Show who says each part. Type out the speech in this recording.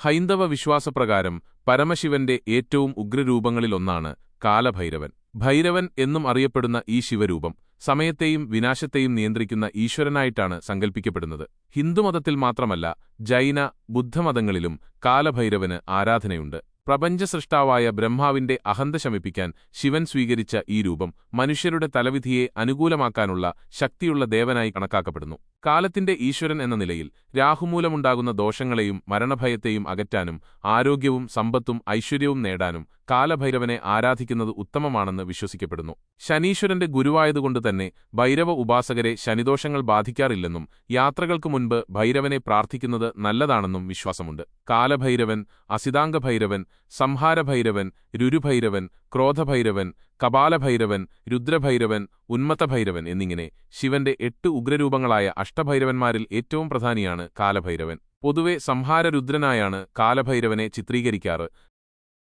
Speaker 1: ഹൈന്ദവ വിശ്വാസപ്രകാരം പരമശിവന്റെ ഏറ്റവും ഉഗ്രരൂപങ്ങളിലൊന്നാണ് കാലഭൈരവൻ. ഭൈരവൻ എന്നും അറിയപ്പെടുന്ന ഈ ശിവരൂപം സമയത്തെയും വിനാശത്തെയും നിയന്ത്രിക്കുന്ന ഈശ്വരനായിട്ടാണ് സങ്കൽപ്പിക്കപ്പെടുന്നത്. ഹിന്ദുമതത്തിൽ മാത്രമല്ല ജൈന ബുദ്ധമതങ്ങളിലും കാലഭൈരവന് ആരാധനയുണ്ട്. പ്രപഞ്ചസൃഷ്ടാവായ ബ്രഹ്മാവിന്റെ അഹന്ത ശമിപ്പിക്കാൻ ശിവൻ സ്വീകരിച്ച ഈ രൂപം മനുഷ്യരുടെ തലവിധിയെ അനുകൂലമാക്കാനുള്ള ശക്തിയുള്ള ദേവനായി കണക്കാക്കപ്പെടുന്നു. കാലത്തിന്റെ ഈശ്വരൻ എന്ന നിലയിൽ രാഹുമൂലമുണ്ടാകുന്ന ദോഷങ്ങളെയും മരണഭയത്തെയും അകറ്റാനും ആരോഗ്യവും സമ്പത്തും ഐശ്വര്യവും നേടാനും കാലഭൈരവനെ ആരാധിക്കുന്നത് ഉത്തമമാണെന്ന് വിശ്വസിക്കപ്പെടുന്നു. ശനീശ്വരന്റെ ഗുരുവായതുകൊണ്ട് തന്നെ ഭൈരവ ഉപാസകരെ ശനിദോഷങ്ങൾ ബാധിക്കാറില്ലെന്നും യാത്രകൾക്കു മുൻപ് ഭൈരവനെ പ്രാർത്ഥിക്കുന്നത് നല്ലതാണെന്നും വിശ്വാസമുണ്ട്. കാലഭൈരവൻ അസിതാംഗഭൈരവൻ സംഹാരഭൈരവൻ രുരുഭൈരവൻ ക്രോധഭൈരവൻ കപാലഭൈരവൻ രുദ്രഭൈരവൻ ഉന്മത്തഭൈരവൻ എന്നിങ്ങനെ ശിവന്റെ എട്ട് ഉഗ്രരൂപങ്ങളായ അഷ്ടഭൈരവന്മാരിൽ ഏറ്റവും പ്രധാനിയാണ് കാലഭൈരവൻ. പൊതുവെ സംഹാരരുദ്രനായാണ് കാലഭൈരവനെ ചിത്രീകരിക്കാറ്.